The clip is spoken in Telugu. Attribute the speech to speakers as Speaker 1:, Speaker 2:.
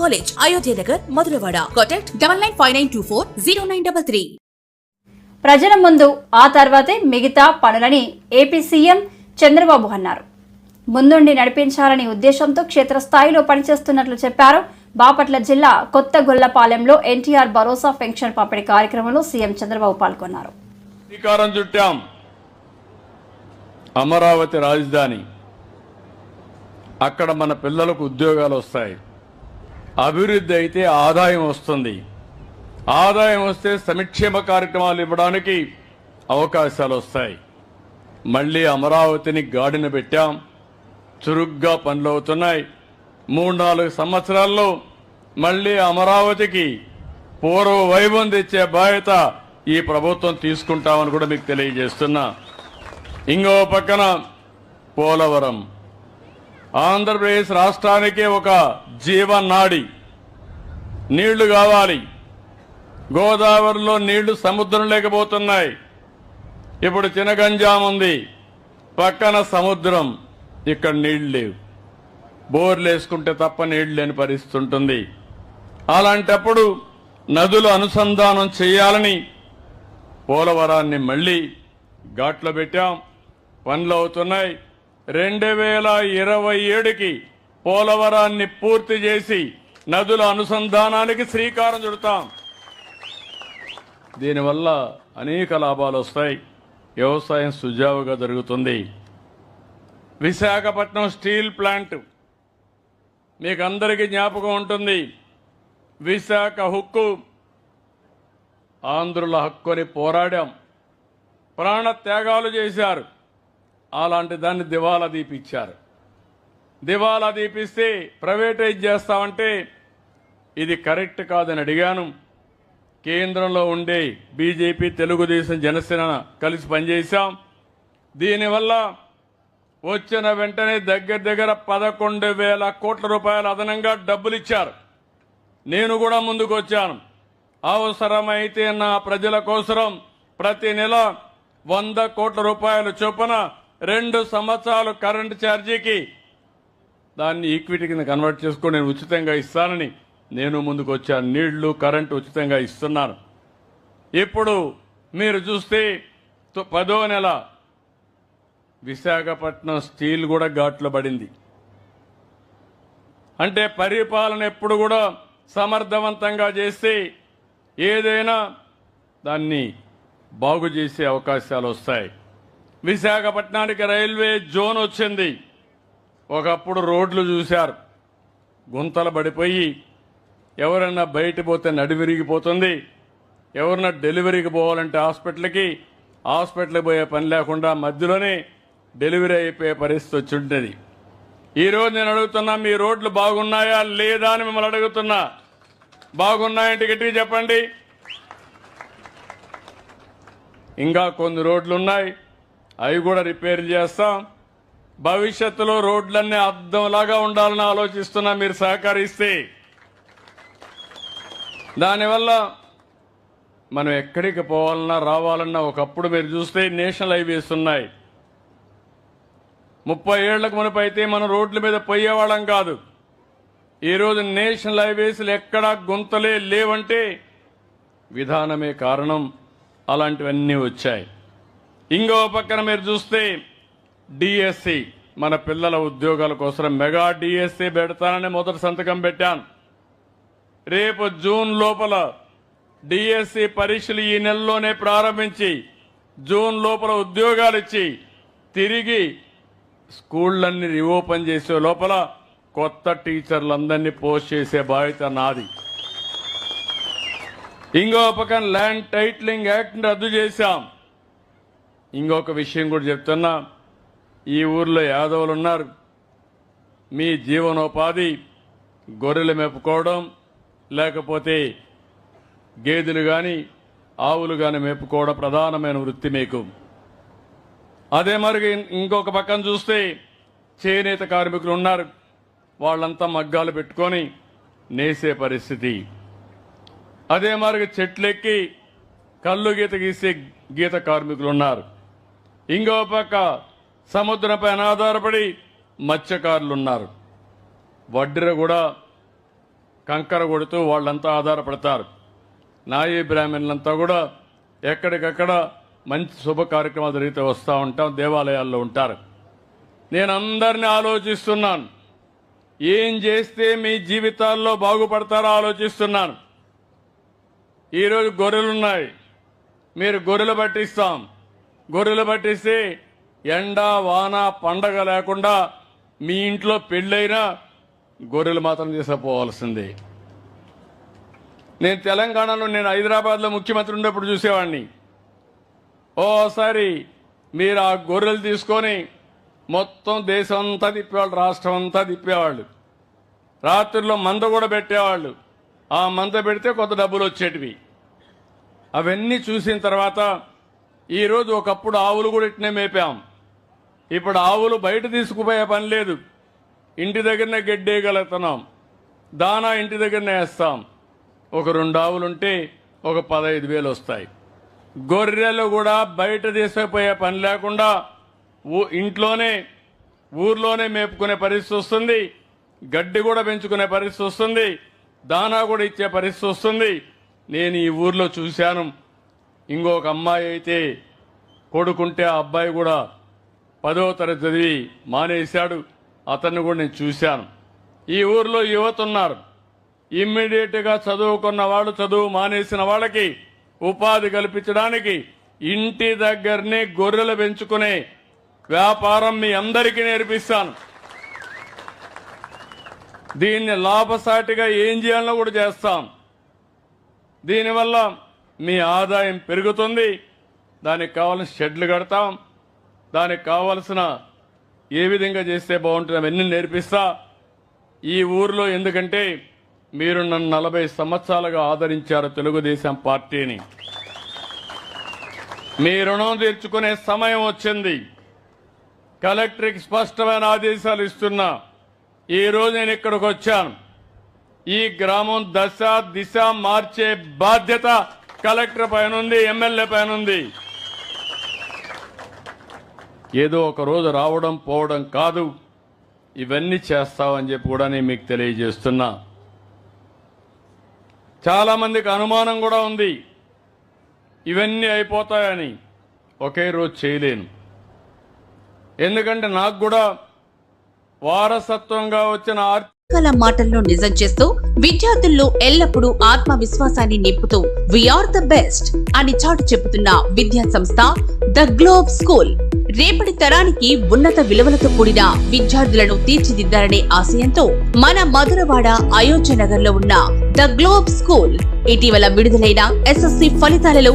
Speaker 1: college Ayodhya Nagar Madhurawada contact double nine five nine two four zero nine double three
Speaker 2: ప్రజల ముందు ఆ తర్వాతే మిగతా పనులని ఏపీ సీఎం చంద్రబాబు అన్నారు. ముందుండి నడిపించాలని ఉద్దేశంతో క్షేత్రస్థాయిలో పనిచేస్తున్నట్లు చెప్పారు బాపట్ల జిల్లా కొత్త గొల్లపాలెంలో ఎన్టీఆర్ భరోసా పెన్షన్ పంపిణీ కార్యక్రమంలో సీఎం చంద్రబాబు పాల్గొన్నారు.
Speaker 3: శ్రీకారం చుట్టాం అమరావతి రాజధాని. అక్కడ మన పిల్లలకు ఉద్యోగాలు వస్తాయి. అభివృద్ధి అయితే ఆదాయం వస్తుంది. ఆదాయం వస్తే సంక్షేమ కార్యక్రమాలు ఇవ్వడానికి అవకాశాలు వస్తాయి. మళ్ళీ అమరావతిని గాడిన పెట్టాం. చురుగ్గా పనులు అవుతున్నాయి. మూడు నాలుగు సంవత్సరాల్లో మళ్ళీ అమరావతికి పూర్వ వైభవం తెచ్చే బాధ్యత ఈ ప్రభుత్వం తీసుకుంటామని కూడా మీకు తెలియజేస్తున్నా. ఇంకో పక్కన పోలవరం. ఆంధ్రప్రదేశ్ రాష్ట్రానికి ఒక జీవనాడి. నీళ్ళు కావాలి. గోదావరిలో నీళ్ళు సముద్రం లేకపోతున్నాయి. ఇప్పుడు చినగంజాం ఉంది. పక్కన సముద్రం. ఇక్కడ నీళ్ళు లేవు. బోర్లు వేసుకుంటే తప్ప నీళ్ళు లేని పరిస్థితి ఉంటుంది. అలాంటప్పుడు నదులు అనుసంధానం చేయాలని పోలవరాన్ని మళ్ళీ ఘాట్లో పెట్టాం. పనులు అవుతున్నాయి. రెండు వేల ఇరవై ఏడుకి పోలవరాన్ని పూర్తి చేసి నదుల అనుసంధానానికి శ్రీకారం చుడతాం. దీనివల్ల అనేక లాభాలు వస్తాయి. వ్యవసాయం సుజావుగా జరుగుతుంది. విశాఖపట్నం స్టీల్ ప్లాంట్ మీకు అందరికీ జ్ఞాపకం ఉంటుంది. విశాఖ హుక్కు ఆంధ్రుల హక్కుని పోరాడాం. ప్రాణ త్యాగాలు చేశారు. అలాంటి దాన్ని దివాలా దీపిచ్చారు. దివాలా దీపిస్తే ప్రైవేటైజ్ చేస్తామంటే ఇది కరెక్ట్ కాదని అడిగాను. కేంద్రంలో ఉండే బీజేపీ తెలుగుదేశం జనసేన కలిసి పనిచేశాం. దీనివల్ల వచ్చిన వెంటనే దగ్గర దగ్గర పదకొండు వేల కోట్ల రూపాయలు అదనంగా డబ్బులు ఇచ్చారు నేను కూడా ముందుకు వచ్చాను అవసరమైతే నా ప్రజల కోసరం ప్రతి నెల వంద కోట్ల రూపాయల చొప్పున రెండు సంవత్సరాలు కరెంటు ఛార్జీకి దాన్ని ఈక్విటీ కింద కన్వర్ట్ చేసుకొని నేను ఉచితంగా ఇస్తానని నేను ముందుకు వచ్చాను నీళ్ళు కరెంటు ఉచితంగా ఇస్తున్నాను ఇప్పుడు మీరు చూస్తే పదో నెల విశాఖపట్నం స్టీల్ కూడా ఘాట్లో పడింది. అంటే పరిపాలన ఎప్పుడు కూడా సమర్థవంతంగా చేస్తే ఏదైనా దాన్ని బాగు చేసే అవకాశాలు వస్తాయి. విశాఖపట్నానికి రైల్వే జోన్ వచ్చింది. ఒకప్పుడు రోడ్లు చూశారు. గుంతలు పడిపోయి ఎవరన్నా బయట పోతే నడివిరిగిపోతుంది ఎవరన్నా డెలివరీకి పోవాలంటే హాస్పిటల్కి హాస్పిటల్కి పోయే పని లేకుండా మధ్యలోనే డెలివరీ అయిపోయే పరిస్థితి వచ్చి ఉంటుంది ఈరోజు నేను అడుగుతున్నా మీ రోడ్లు బాగున్నాయా లేదా అని మిమ్మల్ని అడుగుతున్నా. బాగున్నాయంటే గట్టిగా చెప్పండి. ఇంకా కొన్ని రోడ్లు ఉన్నాయి. అవి కూడా రిపేర్ చేస్తాం. భవిష్యత్తులో రోడ్లన్నీ అద్దంలాగా ఉండాలని ఆలోచిస్తున్నా మీరు సహకరిస్తే. దానివల్ల మనం ఎక్కడికి పోవాలన్నా రావాలన్నా ఒకప్పుడు మీరు చూస్తే నేషనల్ హైవేస్ ఉన్నాయి. ముప్పై ఏళ్ళకు మునుపు అయితే మనం రోడ్ల మీద పోయేవాళ్ళం కాదు. ఈరోజు నేషనల్ హైవేస్లు ఎక్కడా గుంతలే లేవంటే విధానమే కారణం. అలాంటివన్నీ వచ్చాయి. ఇంకో పక్కన మీరు చూస్తే డిఎస్సి మన పిల్లల ఉద్యోగాల కోసం మెగా డిఎస్సి పెడతానని మొదటి సంతకం పెట్టాను. రేపు జూన్ లోపల డిఎస్సి పరీక్షలు ఈ నెలలోనే ప్రారంభించి జూన్ లోపల ఉద్యోగాలు ఇచ్చి తిరిగి స్కూళ్ళన్నీ రీఓపెన్ చేసే లోపల కొత్త టీచర్లందరినీ పోస్ట్ చేసే బాధ్యత నాది. ఇంకో పక్కన ల్యాండ్ టైట్లింగ్ యాక్ట్ రద్దు చేశాం. ఇంకొక విషయం కూడా చెప్తున్నా. ఈ ఊర్లో యాదవులు ఉన్నారు మీ జీవనోపాధి గొర్రెలు మేపుకోవడం లేకపోతే గేదెలు కానీ ఆవులు కానీ మేపుకోవడం ప్రధానమైన వృత్తి మీకు. అదే మరి ఇంకొక పక్కన చూస్తే చేనేత కార్మికులు ఉన్నారు. వాళ్ళంతా మగ్గాలు పెట్టుకొని నేసే పరిస్థితి. అదే మరి చెట్లెక్కి కళ్ళు గీత గీసే గీత కార్మికులు ఉన్నారు. ఇంకో పక్క సముద్రంపై ఆధారపడి మత్స్యకారులు ఉన్నారు వడ్డీర కూడా కంకర కొడుతూ వాళ్ళంతా ఆధారపడతారు. నాయీ బ్రాహ్మణులంతా కూడా ఎక్కడికక్కడ మంచి శుభ కార్యక్రమాలు జరిగితే వస్తూ ఉంటాం దేవాలయాల్లో ఉంటారు. నేను అందరిని ఆలోచిస్తున్నాను. ఏం చేస్తే మీ జీవితాల్లో బాగుపడతారో ఆలోచిస్తున్నాను. ఈరోజు గొర్రెలు ఉన్నాయి మీరు గొర్రెలు పట్టిస్తాం. గొర్రెలు పట్టేస్తే ఎండ వాన పండగ లేకుండా మీ ఇంట్లో పెళ్ళైనా గొర్రెలు మాత్రం తీసుకుపోవాల్సిందే. నేను తెలంగాణలో నేను హైదరాబాద్లో ముఖ్యమంత్రి ఉన్నప్పుడు చూసేవాడిని ఓసారి మీరు ఆ గొర్రెలు తీసుకొని మొత్తం దేశం అంతా తిప్పేవాళ్ళు రాష్ట్రం అంతా తిప్పేవాళ్ళు. రాత్రిలో మంద కూడా పెట్టేవాళ్ళు. ఆ మంద పెడితే కొంత డబ్బులు వచ్చేటివి. అవన్నీ చూసిన తర్వాత ఈరోజు ఒకప్పుడు ఆవులు కూడా ఇట్నే మేపాం. ఇప్పుడు ఆవులు బయట తీసుకుపోయే పని లేదు. ఇంటి దగ్గరనే గెడ్డేయగలుగుతున్నాం. దానా ఇంటి దగ్గరనే వేస్తాం. ఒక రెండు ఆవులుంటే ఒక పదహైదు వేలు వస్తాయి. గొర్రెలు కూడా బయట తీసుకుపోయే పని లేకుండా ఇంట్లోనే ఊర్లోనే మేపుకునే పరిస్థితి వస్తుంది. గడ్డి కూడా పెంచుకునే పరిస్థితి వస్తుంది. దానా కూడా ఇచ్చే పరిస్థితి వస్తుంది. నేను ఈ ఊర్లో చూశాను. ఇంకొక అమ్మాయి అయితే కొడుకుంటే ఆ అబ్బాయి కూడా పదో తరగతి చదివి మానేశాడు. అతన్ని కూడా నేను చూశాను. ఈ ఊర్లో యువత ఉన్నారు. ఇమ్మీడియట్గా చదువుకున్న వాళ్ళు చదువు మానేసిన వాళ్ళకి ఉపాధి కల్పించడానికి ఇంటి దగ్గరనే గొర్రెలు పెంచుకునే వ్యాపారం మీ అందరికీ నేర్పిస్తాను. దీన్ని లాభసాటిగా ఏం చేయాలో కూడా చేస్తాం. దీనివల్ల మీ ఆదాయం పెరుగుతుంది. దానికి కావాల్సిన షెడ్లు కడతాం. దానికి కావలసిన ఏ విధంగా చేస్తే బాగుంటుంది అవన్నీ నేర్పిస్తా. ఈ ఊర్లో ఎందుకంటే మీరు నన్ను నలభై సంవత్సరాలుగా ఆదరించారు తెలుగుదేశం పార్టీని. మీ రుణం తీర్చుకునే సమయం వచ్చింది. కలెక్టర్కి స్పష్టమైన ఆదేశాలు ఇస్తున్నా. ఈరోజు నేను ఇక్కడికి వచ్చాను. ఈ గ్రామం దశ దిశ మార్చే బాధ్యత కలెక్టర్ పైన ఉంది ఎమ్మెల్యే పైన ఉంది ఏదో ఒక రోజు రావడం పోవడం కాదు. ఇవన్నీ చేస్తామని చెప్పి కూడా నేను మీకు తెలియజేస్తున్నా. చాలా మందికి అనుమానం కూడా ఉంది. ఇవన్నీ అయిపోతాయని. ఒకే రోజు చేయలేను. ఎందుకంటే నాకు కూడా వారసత్వంగా వచ్చిన ఆర్థిక
Speaker 1: మాటల్లో నిజం చేస్తూ విద్యార్థుల్లో ఎల్లప్పుడూ ఆత్మవిశ్వాసాన్ని నింపుతూ వీఆర్ ద బెస్ట్ అని చాటు చెబుతున్న విద్యా సంస్థ ద గ్లోబ్ స్కూల్ రేపటి తరానికి ఉన్నత విలువలతో కూడిన విద్యార్థులను తీర్చిదిద్దాలనే ఆశయంతో మన మధురవాడ అయోధ్య నగర్లో ఉన్న ద గ్లోబ్ స్కూల్ ఇటీవల విడుదలైన ఎస్ఎస్సి ఫలితాలలో